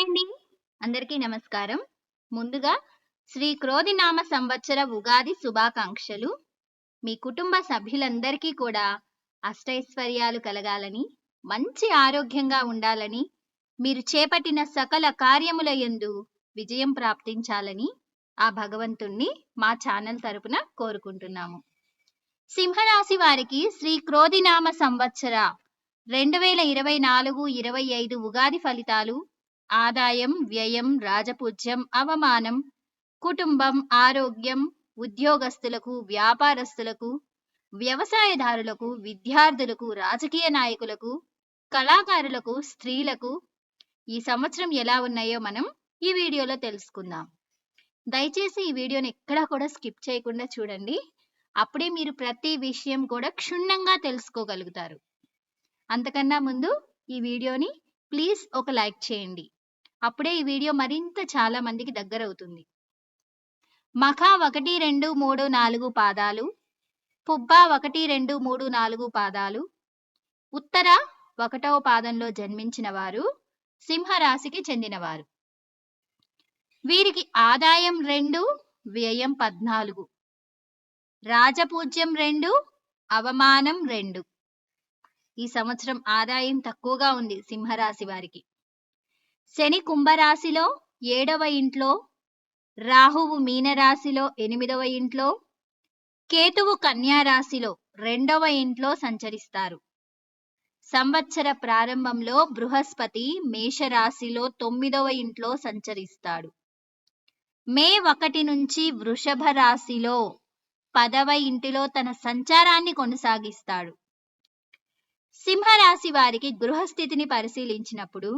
Hi అండి. అందరికీ నమస్కారం. ముందుగా శ్రీ క్రోధినామ సంవత్సర ఉగాది శుభాకాంక్షలు. మీ కుటుంబ సభ్యులందరికీ కూడా అష్టైశ్వర్యాలు కలగాలని మంచి ఆరోగ్యంగా ఉండాలని మీరు చేపట్టిన సకల కార్యముల యందు విజయం ప్రాప్తించాలని ఆ భగవంతుణ్ణి మా ఛానల్ తరపున కోరుకుంటున్నాము. సింహరాశి వారికి శ్రీ క్రోధినామ సంవత్సర రెండు వేల ఇరవై నాలుగు ఇరవై ఐదు ఉగాది ఫలితాలు ఆదాయం వ్యయం రాజపూజ్యం అవమానం కుటుంబం ఆరోగ్యం ఉద్యోగస్తులకు వ్యాపారస్తులకు వ్యవసాయదారులకు విద్యార్థులకు రాజకీయ నాయకులకు కళాకారులకు స్త్రీలకు ఈ సంవత్సరం ఎలా ఉన్నాయో మనం ఈ వీడియోలో తెలుసుకుందాం. దయచేసి ఈ వీడియోని ఎక్కడా కూడా స్కిప్ చేయకుండా చూడండి. అప్పుడే మీరు ప్రతి విషయం కూడా క్షుణ్ణంగా తెలుసుకోగలుగుతారు. అంతకన్నా ముందు ఈ వీడియోని ప్లీజ్ ఒక లైక్ చేయండి. అప్పుడే ఈ వీడియో మరింత చాలా మందికి దగ్గర అవుతుంది మఖ ఒకటి రెండు మూడు నాలుగు పాదాలు పుబ్బ ఒకటి రెండు మూడు నాలుగు పాదాలు ఉత్తర ఒకటవ పాదంలో జన్మించిన వారు సింహరాశికి చెందినవారు. వీరికి ఆదాయం రెండు వ్యయం పద్నాలుగు. రాజపూజ్యం రెండు అవమానం రెండు. ఈ సంవత్సరం ఆదాయం తక్కువగా ఉంది సింహరాశి వారికి. శని కుంభరాశిలో ఏడవ ఇంట్లో రాహువు మీనరాశిలో ఎనిమిదవ ఇంట్లో కేతువు కన్యారాశిలో రెండవ ఇంట్లో సంచరిస్తారు. సంవత్సర ప్రారంభంలో బృహస్పతి మేషరాశిలో తొమ్మిదవ ఇంట్లో సంచరిస్తాడు. మే ఒకటి నుంచి వృషభ రాశిలో పదవ ఇంటిలో తన సంచారాన్ని కొనసాగిస్తాడు. సింహరాశి వారికి గృహస్థితిని పరిశీలించినప్పుడు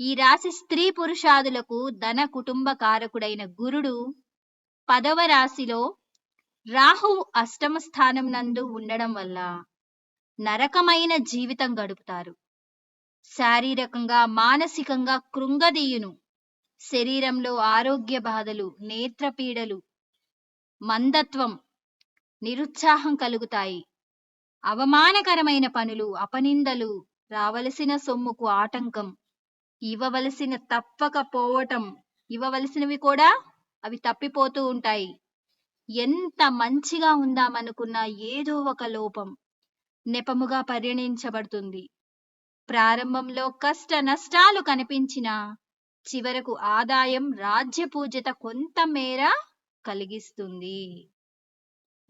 ఈ రాశి స్త్రీ పురుషాదులకు ధన కుటుంబ కారకుడైన గురుడు పదవ రాశిలో రాహువు అష్టమ స్థానం నందు ఉండడం వల్ల నరకమైన జీవితం గడుపుతారు. శారీరకంగా మానసికంగా కృంగదీయును. శరీరంలో ఆరోగ్య బాధలు నేత్రపీడలు మందత్వం నిరుత్సాహం కలుగుతాయి. అవమానకరమైన పనులు అపనిందలు రావలసిన సొమ్ముకు ఆటంకం ఇవ్వవలసిన తప్పక పోవటం ఇవ్వవలసినవి కూడా అవి తప్పిపోతూ ఉంటాయి. ఎంత మంచిగా ఉందామనుకున్న ఏదో ఒక లోపం నెపముగా పరిగణించబడుతుంది ప్రారంభంలో కష్ట నష్టాలు కనిపించిన చివరకు ఆదాయం రాజ్య పూజత కొంతమేర కలిగిస్తుంది.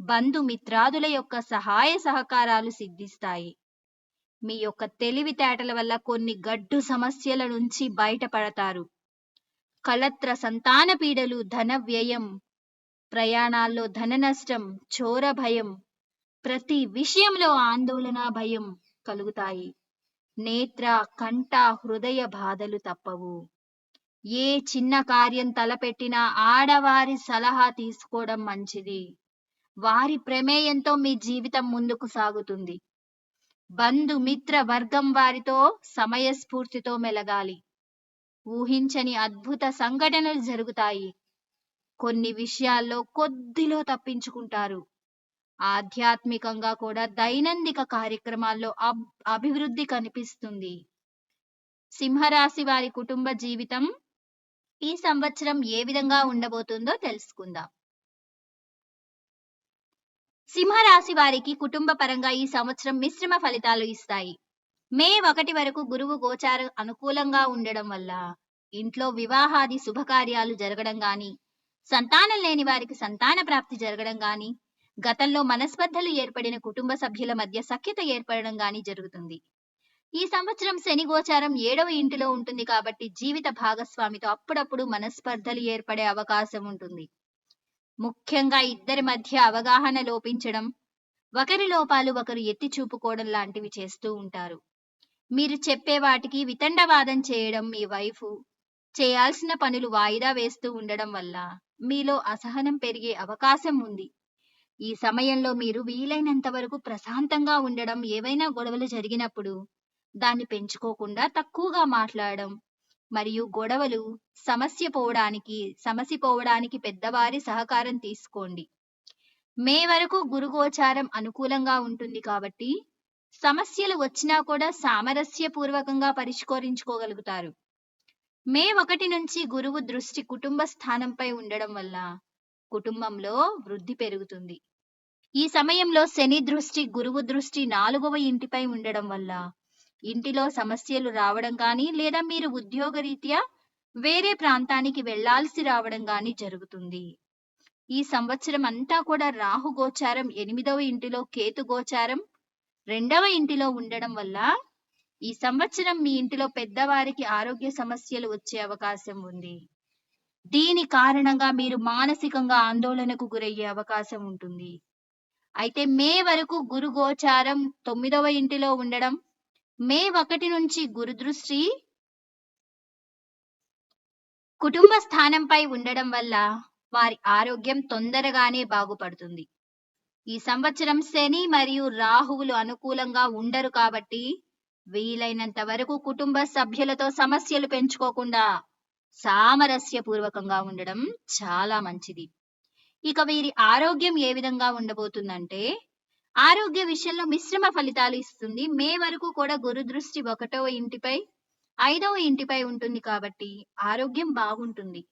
బంధుమిత్రాదుల యొక్క సహాయ సహకారాలు సిద్ధిస్తాయి. మీ యొక్క తెలివితేటల వల్ల కొన్ని గడ్డు సమస్యల నుంచి బయటపడతారు. కళత్ర సంతాన పీడలు ధన వ్యయం ప్రయాణాల్లో ధన నష్టం చోర భయం ప్రతి విషయంలో ఆందోళన భయం కలుగుతాయి. నేత్ర కంఠ హృదయ బాధలు తప్పవు. ఏ చిన్న కార్యం తలపెట్టినా ఆడవారి సలహా తీసుకోవడం మంచిది. వారి ప్రమేయంతో మీ జీవితం ముందుకు సాగుతుంది. బంధుమిత్ర వర్గం వారితో సమయస్ఫూర్తితో మెలగాలి. ఊహించని అద్భుత సంఘటనలు జరుగుతాయి. కొన్ని విషయాల్లో కొద్దిలో తప్పించుకుంటారు. ఆధ్యాత్మికంగా కూడా దైనందిక కార్యక్రమాల్లో అబ్- అభివృద్ధి కనిపిస్తుంది. సింహరాశి వారి కుటుంబ జీవితం ఈ సంవత్సరం ఏ విధంగా ఉండబోతుందో తెలుసుకుందాం. సింహరాశి వారికి కుటుంబ పరంగా ఈ సంవత్సరం మిశ్రమ ఫలితాలు ఇస్తాయి. మే ఒకటి వరకు గురువు గోచారం అనుకూలంగా ఉండడం వల్ల ఇంట్లో వివాహాది శుభకార్యాలు జరగడం గాని సంతానం లేని వారికి సంతాన ప్రాప్తి జరగడం గాని గతంలో మనస్పర్ధలు ఏర్పడిన కుటుంబ సభ్యుల మధ్య సఖ్యత ఏర్పడడం గాని జరుగుతుంది. ఈ సంవత్సరం శని గోచారం ఏడవ ఇంటిలో ఉంటుంది కాబట్టి జీవిత భాగస్వామితో అప్పుడప్పుడు మనస్పర్ధలు ఏర్పడే అవకాశం ఉంటుంది. ముఖ్యంగా ఇద్దరి మధ్య అవగాహన లోపించడం ఒకరి లోపాలు ఒకరు ఎత్తి చూపుకోవడం లాంటివి చేస్తూ ఉంటారు. మీరు చెప్పే వాటికి వితండవాదం చేయడం మీ వైఫ్ చేయాల్సిన పనులు వాయిదా వేస్తూ ఉండడం వల్ల మీలో అసహనం పెరిగే అవకాశం ఉంది. ఈ సమయంలో మీరు వీలైనంత వరకు ప్రశాంతంగా ఉండడం ఏవైనా గొడవలు జరిగినప్పుడు దాన్ని పెంచుకోకుండా తక్కువగా మాట్లాడడం మరియు గొడవలు సమస్య పోవడానికి సమసిపోవడానికి పెద్దవారి సహకారం తీసుకోండి. మే వరకు గురుగోచారం అనుకూలంగా ఉంటుంది కాబట్టి సమస్యలు వచ్చినా కూడా సామరస్యపూర్వకంగా పరిష్కరించుకోగలుగుతారు. మే ఒకటి నుంచి గురువు దృష్టి కుటుంబ స్థానంపై ఉండడం వల్ల కుటుంబంలో వృద్ధి పెరుగుతుంది. ఈ సమయంలో శని దృష్టి గురువు దృష్టి నాలుగవ ఇంటిపై ఉండడం వల్ల ఇంటిలో సమస్యలు రావడం కానీ లేదా మీరు ఉద్యోగరీత్యా వేరే ప్రాంతానికి వెళ్ళాల్సి రావడం కానీ జరుగుతుంది. ఈ సంవత్సరం అంతా కూడా రాహు గోచారం ఎనిమిదవ ఇంటిలో కేతు గోచారం రెండవ ఇంటిలో ఉండడం వల్ల ఈ సంవత్సరం మీ ఇంటిలో పెద్దవారికి ఆరోగ్య సమస్యలు వచ్చే అవకాశం ఉంది. దీని కారణంగా మీరు మానసికంగా ఆందోళనకు గురయ్యే అవకాశం ఉంటుంది. అయితే మే వరకు గురు గోచారం తొమ్మిదవ ఇంటిలో ఉండడం మే ఒకటి నుంచి గురుదృష్టి కుటుంబ స్థానంపై ఉండడం వల్ల వారి ఆరోగ్యం తొందరగానే బాగుపడుతుంది. ఈ సంవత్సరం శని మరియు రాహువులు అనుకూలంగా ఉండరు కాబట్టి వీలైనంత వరకు కుటుంబ సభ్యులతో సమస్యలు పెంచుకోకుండా సామరస్యపూర్వకంగా ఉండడం చాలా మంచిది. ఇక వీరి ఆరోగ్యం ఏ విధంగా ఉండబోతుందంటే ఆరోగ్య విషయంలో మిశ్రమ ఫలితాలు ఇస్తుంది. మే వరకు కూడా గురు దృష్టి ఒకటవ ఇంటిపై ఐదవ ఇంటిపై ఉంటుంది కాబట్టి ఆరోగ్యం బాగుంటుంది.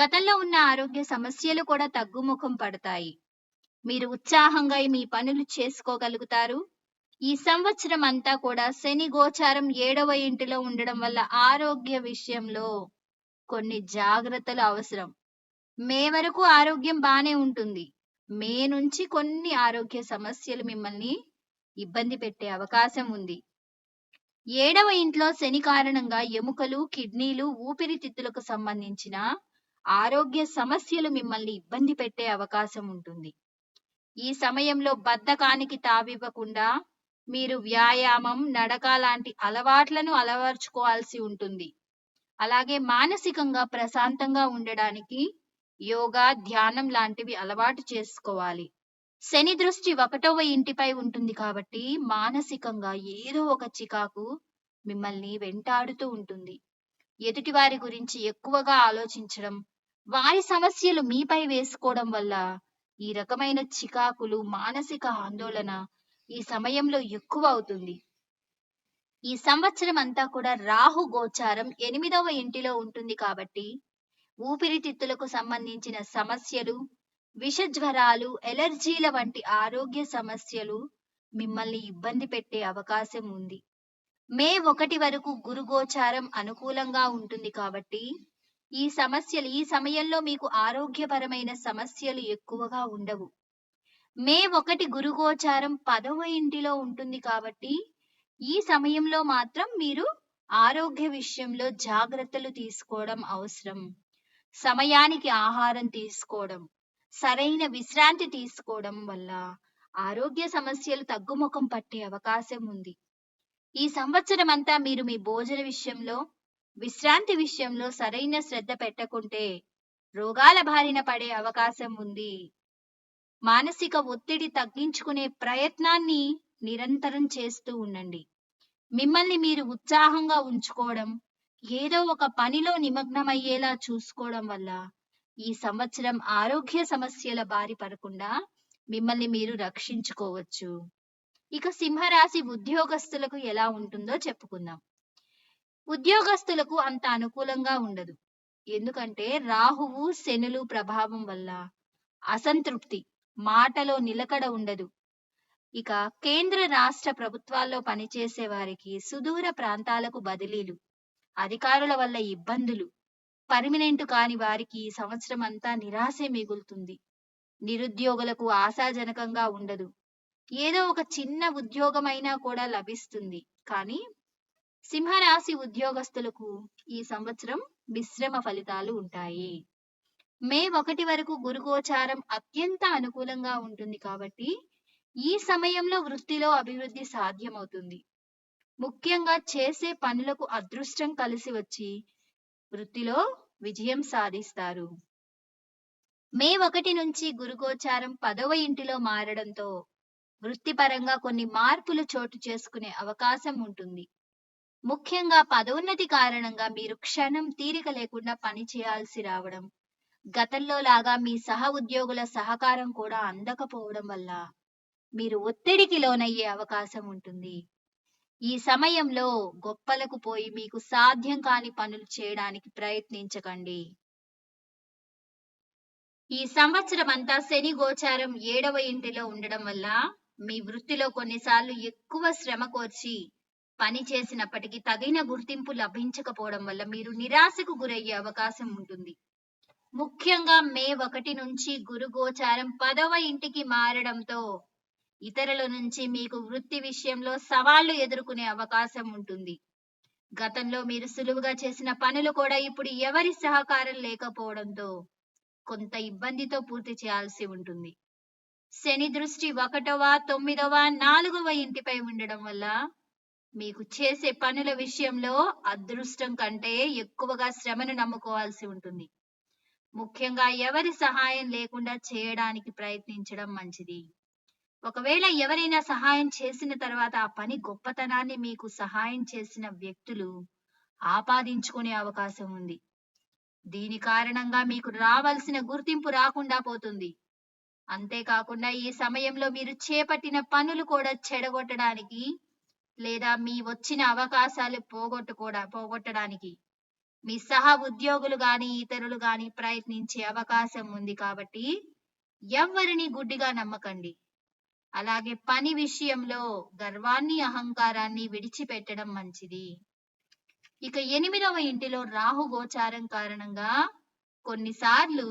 గతంలో ఉన్న ఆరోగ్య సమస్యలు కూడా తగ్గుముఖం పడతాయి. మీరు ఉత్సాహంగా మీ పనులు చేసుకోగలుగుతారు. ఈ సంవత్సరం అంతా కూడా శని గోచారం ఏడవ ఇంటిలో ఉండడం వల్ల ఆరోగ్య విషయంలో కొన్ని జాగ్రత్తలు అవసరం. మే వరకు ఆరోగ్యం బాగానే ఉంటుంది. మే నుంచి కొన్ని ఆరోగ్య సమస్యలు మిమ్మల్ని ఇబ్బంది పెట్టే అవకాశం ఉంది. ఏడవ ఇంట్లో శని కారణంగా ఎముకలు కిడ్నీలు ఊపిరితిత్తులకు సంబంధించిన ఆరోగ్య సమస్యలు మిమ్మల్ని ఇబ్బంది పెట్టే అవకాశం ఉంటుంది. ఈ సమయంలో బద్ధకానికి తావివ్వకుండా మీరు వ్యాయామం నడక లాంటి అలవాట్లను అలవర్చుకోవాల్సి ఉంటుంది. అలాగే మానసికంగా ప్రశాంతంగా ఉండడానికి యోగా ధ్యానం లాంటివి అలవాటు చేసుకోవాలి. శని దృష్టి ఒకటవ ఇంటిపై ఉంటుంది కాబట్టి మానసికంగా ఏదో ఒక చికాకు మిమ్మల్ని వెంటాడుతూ ఉంటుంది. ఎదుటి వారి గురించి ఎక్కువగా ఆలోచించడం వారి సమస్యలు మీపై వేసుకోవడం వల్ల ఈ రకమైన చికాకులు మానసిక ఆందోళన ఈ సమయంలో ఎక్కువ అవుతుంది. ఈ సంవత్సరం అంతా కూడా రాహు గోచారం ఎనిమిదవ ఇంటిలో ఉంటుంది కాబట్టి ఊపిరితిత్తులకు సంబంధించిన సమస్యలు విషజ్వరాలు ఎలర్జీల వంటి ఆరోగ్య సమస్యలు మిమ్మల్ని ఇబ్బంది పెట్టే అవకాశం ఉంది. మే ఒకటి వరకు గురు గోచారం అనుకూలంగా ఉంటుంది కాబట్టి ఈ సమస్యలు ఈ సమయంలో మీకు ఆరోగ్యపరమైన సమస్యలు ఎక్కువగా ఉండవు. మే ఒకటి గురు గోచారం పదవ ఇంటిలో ఉంటుంది కాబట్టి ఈ సమయంలో మాత్రం మీరు ఆరోగ్య విషయంలో జాగ్రత్తలు తీసుకోవడం అవసరం. సమయానికి ఆహారం తీసుకోవడం సరైన విశ్రాంతి తీసుకోవడం వల్ల ఆరోగ్య సమస్యలు తగ్గుముఖం పట్టే అవకాశం ఉంది. ఈ సంవత్సరం అంతా మీరు మీ భోజన విషయంలో విశ్రాంతి విషయంలో సరైన శ్రద్ధ పెట్టకుంటే రోగాల బారిన పడే అవకాశం ఉంది. మానసిక ఒత్తిడి తగ్గించుకునే ప్రయత్నాన్ని నిరంతరం చేస్తూ ఉండండి. మిమ్మల్ని మీరు ఉత్సాహంగా ఉంచుకోవడం ఏదో ఒక పనిలో నిమగ్నమయ్యేలా చూసుకోవడం వల్ల ఈ సంవత్సరం ఆరోగ్య సమస్యల బారి పడకుండా మిమ్మల్ని మీరు రక్షించుకోవచ్చు. ఇక సింహరాశి ఉద్యోగస్తులకు ఎలా ఉంటుందో చెప్పుకుందాం. ఉద్యోగస్తులకు అంత అనుకూలంగా ఉండదు. ఎందుకంటే రాహువు శనులు ప్రభావం వల్ల అసంతృప్తి మాటలో నిలకడ ఉండదు. ఇక కేంద్ర రాష్ట్ర ప్రభుత్వాల్లో పనిచేసే వారికి సుదూర ప్రాంతాలకు బదిలీలు అధికారుల వల్ల ఇబ్బందులు. పర్మినెంట్ కాని వారికి సంవత్సరం అంతా నిరాశే మిగులుతుంది. నిరుద్యోగులకు ఆశాజనకంగా ఉండదు. ఏదో ఒక చిన్న ఉద్యోగమైనా కూడా లభిస్తుంది. కానీ సింహరాశి ఉద్యోగస్తులకు ఈ సంవత్సరం మిశ్రమ ఫలితాలు ఉంటాయి. మే ఒకటి వరకు గురుగోచారం అత్యంత అనుకూలంగా ఉంటుంది కాబట్టి ఈ సమయంలో వృత్తిలో అభివృద్ధి సాధ్యమవుతుంది. ముఖ్యంగా చేసే పనులకు అదృష్టం కలిసి వచ్చి వృత్తిలో విజయం సాధిస్తారు. మే ఒకటి నుంచి గురుగోచారం పదవ ఇంటిలో మారడంతో వృత్తిపరంగా కొన్ని మార్పులు చోటు చేసుకునే అవకాశం ఉంటుంది. ముఖ్యంగా పదోన్నతి కారణంగా మీరు క్షణం తీరిక లేకుండా పని చేయాల్సి రావడం గతంలో లాగా మీ సహ ఉద్యోగుల సహకారం కూడా అందకపోవడం వల్ల మీరు ఒత్తిడికి లోనయ్యే అవకాశం ఉంటుంది. ఈ సమయంలో గొప్పలకు పోయి మీకు సాధ్యం కాని పనులు చేయడానికి ప్రయత్నించకండి. ఈ సంవత్సరం అంతా శని గోచారం ఏడవ ఇంటిలో ఉండడం వల్ల మీ వృత్తిలో కొన్నిసార్లు ఎక్కువ శ్రమ కోర్చి పని చేసినప్పటికీ తగిన గుర్తింపు లభించకపోవడం వల్ల మీరు నిరాశకు గురయ్యే అవకాశం ఉంటుంది. ముఖ్యంగా మే ఒకటి నుంచి గురు గోచారం పదవ ఇంటికి మారడంతో ఇతరుల నుంచి మీకు వృత్తి విషయంలో సవాళ్ళు ఎదుర్కొనే అవకాశం ఉంటుంది. గతంలో మీరు సులువుగా చేసిన పనులు కూడా ఇప్పుడు ఎవరి సహకారం లేకపోవడంతో కొంత ఇబ్బందితో పూర్తి చేయాల్సి ఉంటుంది. శని దృష్టి ఒకటవ తొమ్మిదవ నాలుగవ ఇంటిపై ఉండడం వల్ల మీకు చేసే పనుల విషయంలో అదృష్టం కంటే ఎక్కువగా శ్రమను నమ్ముకోవాల్సి ఉంటుంది. ముఖ్యంగా ఎవరి సహాయం లేకుండా చేయడానికి ప్రయత్నించడం మంచిది. ఒకవేళ ఎవరైనా సహాయం చేసిన తర్వాత ఆ పని గొప్పతనాన్ని మీకు సహాయం చేసిన వ్యక్తులు ఆపాదించుకునే అవకాశం ఉంది. దీని కారణంగా మీకు రావాల్సిన గుర్తింపు రాకుండా పోతుంది. అంతేకాకుండా ఈ సమయంలో మీరు చేపట్టిన పనులు కూడా చెడగొట్టడానికి లేదా మీ వచ్చిన అవకాశాలు పోగొట్టుకోడా పోగొట్టడానికి మీ సహ ఉద్యోగులు గాని ఇతరులు గాని ప్రయత్నించే అవకాశం ఉంది కాబట్టి ఎవరిని గుడ్డిగా నమ్మకండి. అలాగే పని విషయంలో గర్వాన్ని అహంకారాన్ని విడిచిపెట్టడం మంచిది. ఇక ఎనిమిదవ ఇంటిలో రాహు గోచారం కారణంగా కొన్నిసార్లు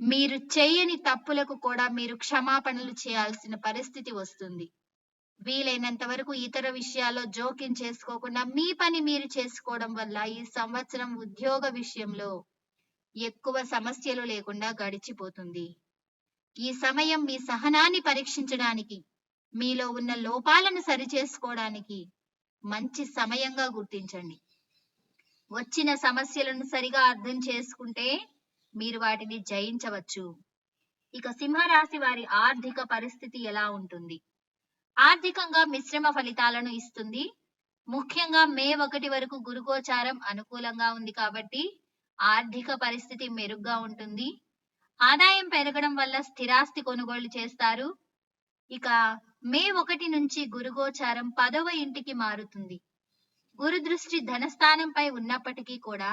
మీరు చేయని తప్పులకు కూడా మీరు క్షమాపణలు చేయాల్సిన పరిస్థితి వస్తుంది. వీలైనంత వరకు ఇతర విషయాల్లో జోక్యం చేసుకోకుండా మీ పని మీరు చేసుకోవడం వల్ల ఈ సంవత్సరం ఉద్యోగ విషయంలో ఎక్కువ సమస్యలు లేకుండా గడిచిపోతుంది. ఈ సమయం మీ సహనాన్ని పరీక్షించడానికి మీలో ఉన్న లోపాలను సరిచేసుకోవడానికి మంచి సమయంగా గుర్తించండి. వచ్చిన సమస్యలను సరిగా అర్థం చేసుకుంటే మీరు వాటిని జయించవచ్చు. ఇక సింహరాశి వారి ఆర్థిక పరిస్థితి ఎలా ఉంటుంది? ఆర్థికంగా మిశ్రమ ఫలితాలను ఇస్తుంది. ముఖ్యంగా మే ఒకటి వరకు గురుగోచారం అనుకూలంగా ఉంది కాబట్టి ఆర్థిక పరిస్థితి మెరుగ్గా ఉంటుంది. ఆదాయం పెరగడం వల్ల స్థిరాస్తి కొనుగోలు చేస్తారు. ఇక మే ఒకటి నుంచి గురుగోచారం పదవ ఇంటికి మారుతుంది. గురు దృష్టి ధనస్థానంపై ఉన్నప్పటికీ కూడా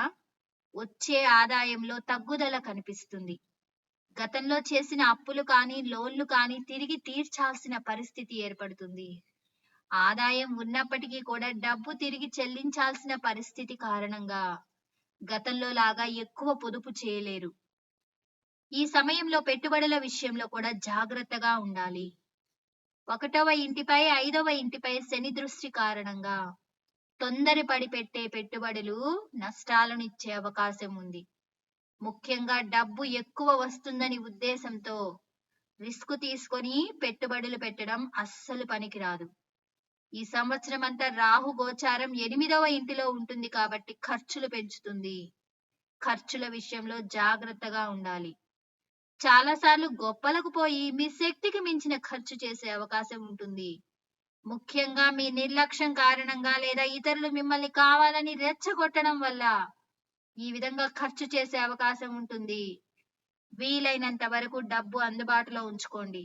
వచ్చే ఆదాయంలో తగ్గుదల కనిపిస్తుంది. గతంలో చేసిన అప్పులు కానీ లోన్లు కానీ తిరిగి తీర్చాల్సిన పరిస్థితి ఏర్పడుతుంది. ఆదాయం ఉన్నప్పటికీ కూడా డబ్బు తిరిగి చెల్లించాల్సిన పరిస్థితి కారణంగా గతంలో లాగా ఎక్కువ పొదుపు చేయలేరు. ఈ సమయంలో పెట్టుబడుల విషయంలో కూడా జాగ్రత్తగా ఉండాలి. ఒకటవ ఇంటిపై ఐదవ ఇంటిపై శని దృష్టి కారణంగా తొందరపడి పెట్టే పెట్టుబడులు నష్టాలను ఇచ్చే అవకాశం ఉంది. ముఖ్యంగా డబ్బు ఎక్కువ వస్తుందని ఉద్దేశంతో రిస్క్ తీసుకొని పెట్టుబడులు పెట్టడం అస్సలు పనికిరాదు. ఈ సంవత్సరం అంతా రాహు గోచారం ఎనిమిదవ ఇంటిలో ఉంటుంది కాబట్టి ఖర్చులు పెంచుతుంది. ఖర్చుల విషయంలో జాగ్రత్తగా ఉండాలి. చాలాసార్లు గొప్పలకు పోయి మీ శక్తికి మించిన ఖర్చు చేసే అవకాశం ఉంటుంది. ముఖ్యంగా మీ నిర్లక్ష్యం కారణంగా లేదా ఇతరులు మిమ్మల్ని కావాలని రెచ్చగొట్టడం వల్ల ఈ విధంగా ఖర్చు చేసే అవకాశం ఉంటుంది. వీలైనంత వరకు డబ్బు అందుబాటులో ఉంచుకోండి.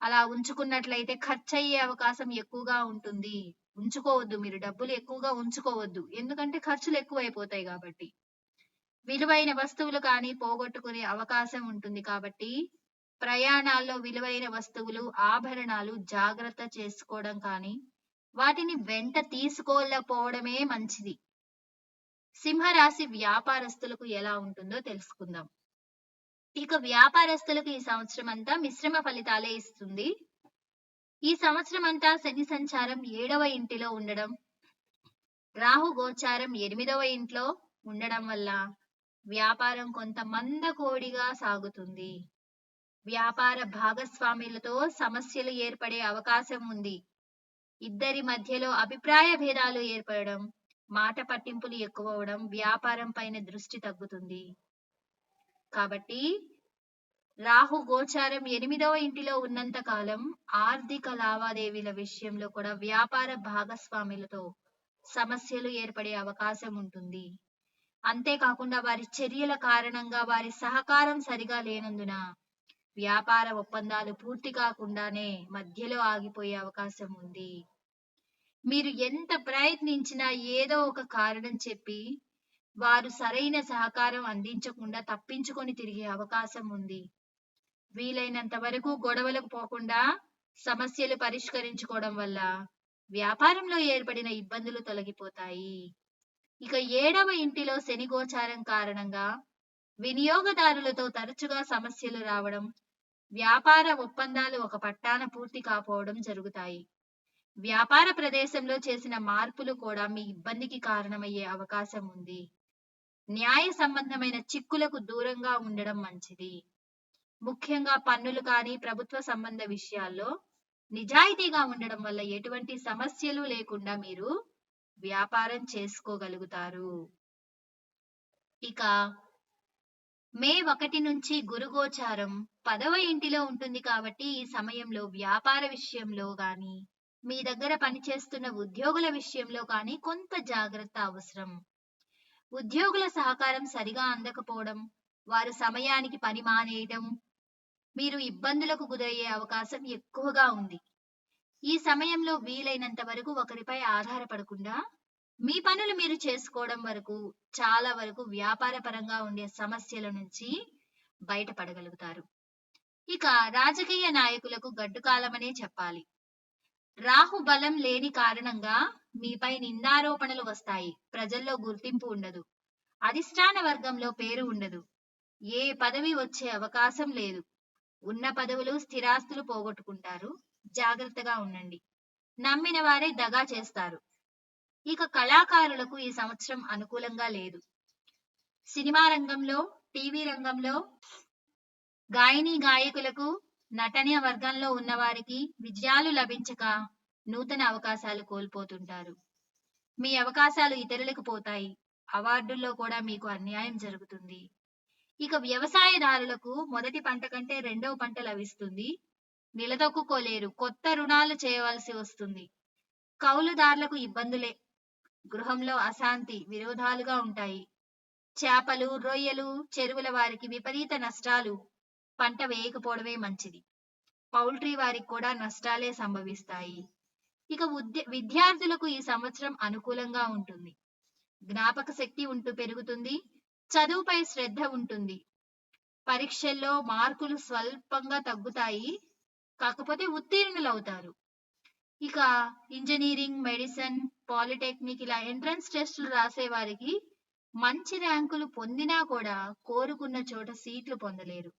అలా ఉంచుకున్నట్లయితే ఖర్చు అయ్యే అవకాశం ఎక్కువగా ఉంటుంది. ఉంచుకోవద్దు మీరు డబ్బులు ఎక్కువగా ఉంచుకోవద్దు. ఎందుకంటే ఖర్చులు ఎక్కువైపోతాయి కాబట్టి. విలువైన వస్తువులు కానీ పోగొట్టుకునే అవకాశం ఉంటుంది కాబట్టి ప్రయాణాల్లో విలువైన వస్తువులు ఆభరణాలు జాగ్రత్త చేసుకోవడం కానీ వాటిని వెంట తీసుకోలేకపోవడమే మంచిది. సింహరాశి వ్యాపారస్తులకు ఎలా ఉంటుందో తెలుసుకుందాం. ఇక వ్యాపారస్తులకు ఈ సంవత్సరం అంతా మిశ్రమ ఫలితాలే ఇస్తుంది. ఈ సంవత్సరం అంతా శని సంచారం ఏడవ ఇంటిలో ఉండడం రాహు గోచారం ఎనిమిదవ ఇంట్లో ఉండడం వల్ల వ్యాపారం కొంత మందకోడిగా సాగుతుంది. వ్యాపార భాగస్వాములతో సమస్యలు ఏర్పడే అవకాశం ఉంది. ఇద్దరి మధ్యలో అభిప్రాయ భేదాలు ఏర్పడడం మాట పట్టింపులు ఎక్కువవడం వ్యాపారం పైన దృష్టి తగ్గుతుంది. కాబట్టి రాహు గోచారం ఎనిమిదవ ఇంటిలో ఉన్నంత కాలం ఆర్థిక లావాదేవీల విషయంలో కూడా వ్యాపార భాగస్వాములతో సమస్యలు ఏర్పడే అవకాశం ఉంటుంది. అంతేకాకుండా వారి చర్యల కారణంగా వారి సహకారం సరిగా లేనందున వ్యాపార ఒప్పందాలు పూర్తి కాకుండానే మధ్యలో ఆగిపోయే అవకాశం ఉంది. మీరు ఎంత ప్రయత్నించినా ఏదో ఒక కారణం చెప్పి వారు సరైన సహకారం అందించకుండా తప్పించుకొని తిరిగే అవకాశం ఉంది. వీలైనంత వరకు గొడవలకు పోకుండా సమస్యలు పరిష్కరించుకోవడం వల్ల వ్యాపారంలో ఏర్పడిన ఇబ్బందులు తొలగిపోతాయి. ఇక ఏడవ ఇంటిలో శని గోచారం కారణంగా వినియోగదారులతో తరచుగా సమస్యలు రావడం వ్యాపార ఒప్పందాలు ఒక పట్టాన పూర్తి కాపోవడం జరుగుతాయి. వ్యాపార ప్రదేశంలో చేసిన మార్పులు కూడా మీ ఇబ్బందికి కారణమయ్యే అవకాశం ఉంది. న్యాయ సంబంధమైన చిక్కులకు దూరంగా ఉండడం మంచిది. ముఖ్యంగా పన్నులు కానీ ప్రభుత్వ సంబంధ విషయాల్లో నిజాయితీగా ఉండడం వల్ల ఎటువంటి సమస్యలు లేకుండా మీరు వ్యాపారం చేసుకోగలుగుతారు. ఇక మే ఒకటి నుంచి గురుగోచారం పదవ ఇంటిలో ఉంటుంది కాబట్టి ఈ సమయంలో వ్యాపార విషయంలో కానీ మీ దగ్గర పనిచేస్తున్న ఉద్యోగుల విషయంలో కానీ కొంత జాగ్రత్త అవసరం. ఉద్యోగుల సహకారం సరిగా అందకపోవడం వారు సమయానికి పని మానేయడం మీరు ఇబ్బందులకు గురయ్యే అవకాశం ఎక్కువగా ఉంది. ఈ సమయంలో వీలైనంత వరకు ఒకరిపై ఆధారపడకుండా మీ పనులు మీరు చేసుకోవడం వరకు చాలా వరకు వ్యాపార పరంగా ఉండే సమస్యల నుంచి బయటపడగలుగుతారు. ఇక రాజకీయ నాయకులకు గడ్డుకాలమనే చెప్పాలి. రాహు బలం లేని కారణంగా మీపై నిందారోపణలు వస్తాయి. ప్రజల్లో గుర్తింపు ఉండదు. అధిష్టాన వర్గంలో పేరు ఉండదు. ఏ పదవి వచ్చే అవకాశం లేదు. ఉన్న పదవులు స్థిరాస్తులు పోగొట్టుకుంటారు. జాగ్రత్తగా ఉండండి. నమ్మిన వారే దగా చేస్తారు. ఇక కళాకారులకు ఈ సంవత్సరం అనుకూలంగా లేదు. సినిమా రంగంలో టీవీ రంగంలో గాయని గాయకులకు నటన వర్గంలో ఉన్నవారికి విజయాలు లభించక నూతన అవకాశాలు కోల్పోతుంటారు. మీ అవకాశాలు ఇతరులకు పోతాయి. అవార్డుల్లో కూడా మీకు అన్యాయం జరుగుతుంది. ఇక వ్యవసాయదారులకు మొదటి పంట కంటే రెండవ పంట లభిస్తుంది. నిలదొక్కుకోలేరు. కొత్త రుణాలు చేయవలసి వస్తుంది. కౌలుదారులకు ఇబ్బందులే. గృహంలో అశాంతి విరోధాలుగా ఉంటాయి. చేపలు రొయ్యలు చెరువుల వారికి విపరీత నష్టాలు. పంట వేయకపోవడమే మంచిది. పౌల్ట్రీ వారికి కూడా నష్టాలే సంభవిస్తాయి. ఇక ఉద్య విద్యార్థులకు ఈ సంవత్సరం అనుకూలంగా ఉంటుంది. జ్ఞాపక శక్తి ఉంటూ పెరుగుతుంది. చదువుపై శ్రద్ధ ఉంటుంది. పరీక్షల్లో మార్కులు స్వల్పంగా తగ్గుతాయి. కాకపోతే ఉత్తీర్ణులవుతారు. ఇక ఇంజనీరింగ్ మెడిసిన్ పాలిటెక్నిక్ ఇలా ఎంట్రన్స్ టెస్టులు రాసే వారికి మంచి ర్యాంకులు పొందినా కూడా కోరుకున్న చోట సీట్లు పొందలేరు.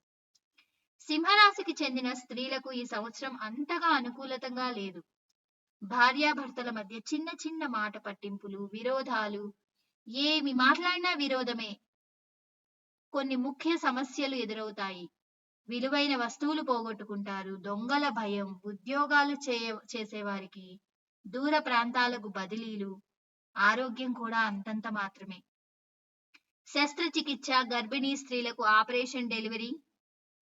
సింహరాశికి చెందిన స్త్రీలకు ఈ సంవత్సరం అంతగా అనుకూలతంగా లేదు. భార్యాభర్తల మధ్య చిన్న చిన్న మాట పట్టింపులు విరోధాలు ఏమి మాట్లాడినా విరోధమే. కొన్ని ముఖ్య సమస్యలు ఎదురవుతాయి. విలువైన వస్తువులు పోగొట్టుకుంటారు. దొంగల భయం ఉద్యోగాలు చేయ చేసేవారికి దూర ప్రాంతాలకు బదిలీలు ఆరోగ్యం కూడా అంతంత మాత్రమే. శస్త్రచికిత్స గర్భిణీ స్త్రీలకు ఆపరేషన్ డెలివరీ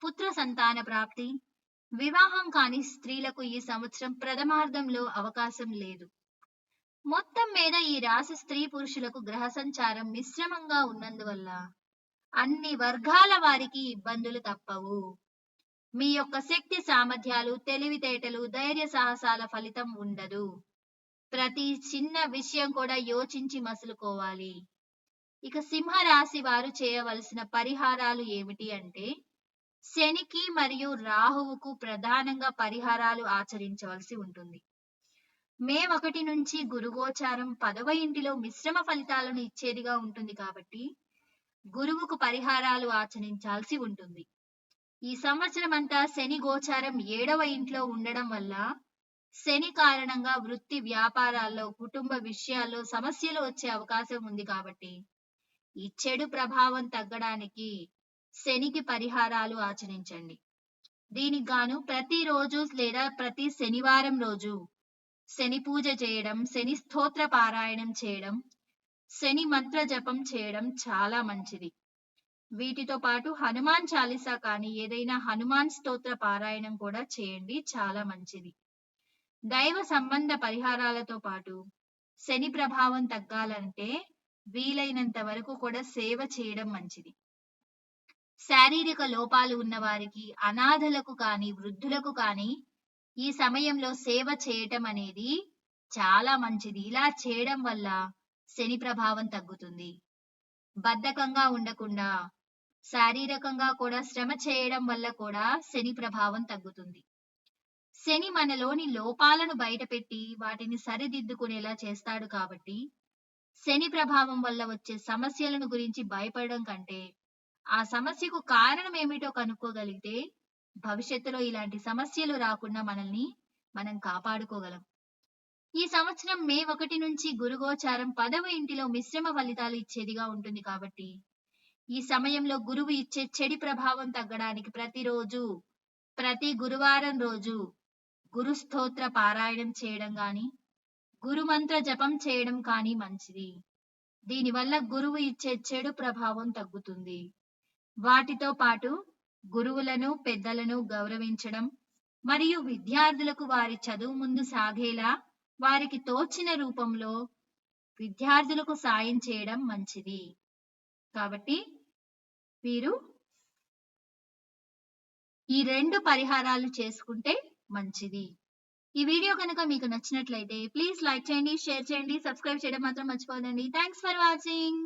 పుత్ర సంతాన ప్రాప్తి వివాహం కాని స్త్రీలకు ఈ సంవత్సరం ప్రథమార్థంలో అవకాశం లేదు. మొత్తం మీద ఈ రాశి స్త్రీ పురుషులకు గ్రహ సంచారం మిశ్రమంగా ఉన్నందువల్ల అన్ని వర్గాల వారికి ఇబ్బందులు తప్పవు. మీ యొక్క శక్తి సామర్థ్యాలు తెలివితేటలు ధైర్య సాహసాల ఫలితం ఉండదు. ప్రతి చిన్న విషయం కూడా యోచించి మసులుకోవాలి. ఇక సింహరాశి వారు చేయవలసిన పరిహారాలు ఏమిటి అంటే శనికి మరియు రాహువుకు ప్రధానంగా పరిహారాలు ఆచరించవలసి ఉంటుంది. మే ఒకటి నుంచి గురుగోచారం పదవ ఇంటిలో మిశ్రమ ఫలితాలను ఇచ్చేదిగా ఉంటుంది కాబట్టి గురువుకు పరిహారాలు ఆచరించాల్సి ఉంటుంది. ఈ సంవత్సరం అంతా శని గోచారం ఏడవ ఇంట్లో ఉండడం వల్ల శని కారణంగా వృత్తి వ్యాపారాల్లో కుటుంబ విషయాల్లో సమస్యలు వచ్చే అవకాశం ఉంది కాబట్టి ఈ చెడు ప్రభావం తగ్గడానికి శనికి పరిహారాలు ఆచరించండి. దీనికి గాను ప్రతిరోజు లేదా ప్రతి శనివారం రోజు శని పూజ చేయడం శని స్తోత్ర పారాయణం చేయడం శని మంత్ర జపం చేయడం చాలా మంచిది. వీటితో పాటు హనుమాన్ చాలీసా కానీ ఏదైనా హనుమాన్ స్తోత్ర పారాయణం కూడా చేయండి చాలా మంచిది. దైవ సంబంధ పరిహారాలతో పాటు శని ప్రభావం తగ్గాలంటే వీలైనంత వరకు కూడా సేవ చేయడం మంచిది. శారీరక లోపాలు ఉన్న వారికి అనాథలకు కానీ వృద్ధులకు కానీ ఈ సమయంలో సేవ చేయటం అనేది చాలా మంచిది. ఇలా చేయడం వల్ల శని ప్రభావం తగ్గుతుంది. బద్ధకంగా ఉండకుండా శారీరకంగా కూడా శ్రమ చేయడం వల్ల కూడా శని ప్రభావం తగ్గుతుంది. శని మనలోని లోపాలను బయటపెట్టి వాటిని సరిదిద్దుకునేలా చేస్తాడు కాబట్టి శని ప్రభావం వల్ల వచ్చే సమస్యలను గురించి భయపడడం కంటే ఆ సమస్యకు కారణం ఏమిటో కనుక్కోగలిగితే భవిష్యత్తులో ఇలాంటి సమస్యలు రాకుండా మనల్ని మనం కాపాడుకోగలం. ఈ సంవత్సరం మే ఒకటి నుంచి గురుగోచారం పదవ ఇంటిలో మిశ్రమ ఫలితాలు ఇచ్చేదిగా ఉంటుంది కాబట్టి ఈ సమయంలో గురువు ఇచ్చే చెడి ప్రభావం తగ్గడానికి ప్రతిరోజు ప్రతి గురువారం రోజు గురు స్తోత్ర పారాయణం చేయడం గాని గురుమంత్ర జపం చేయడం కానీ మంచిది. దీనివల్ల గురువు ఇచ్చే చెడు ప్రభావం తగ్గుతుంది. వాటితో పాటు గురువులను పెద్దలను గౌరవించడం మరియు విద్యార్థులకు వారి చదువు ముందు సాగేలా వారికి తోచిన రూపంలో విద్యార్థులకు సాయం చేయడం మంచిది. కాబట్టి వీరు ఈ రెండు పరిహారాలు చేసుకుంటే మంచిది. ఈ వీడియో కనుక మీకు నచ్చినట్లయితే ప్లీజ్ లైక్ చేయండి షేర్ చేయండి సబ్స్క్రైబ్ చేయడం మాత్రం మర్చిపోదండి థ్యాంక్స్ ఫర్ వాచింగ్.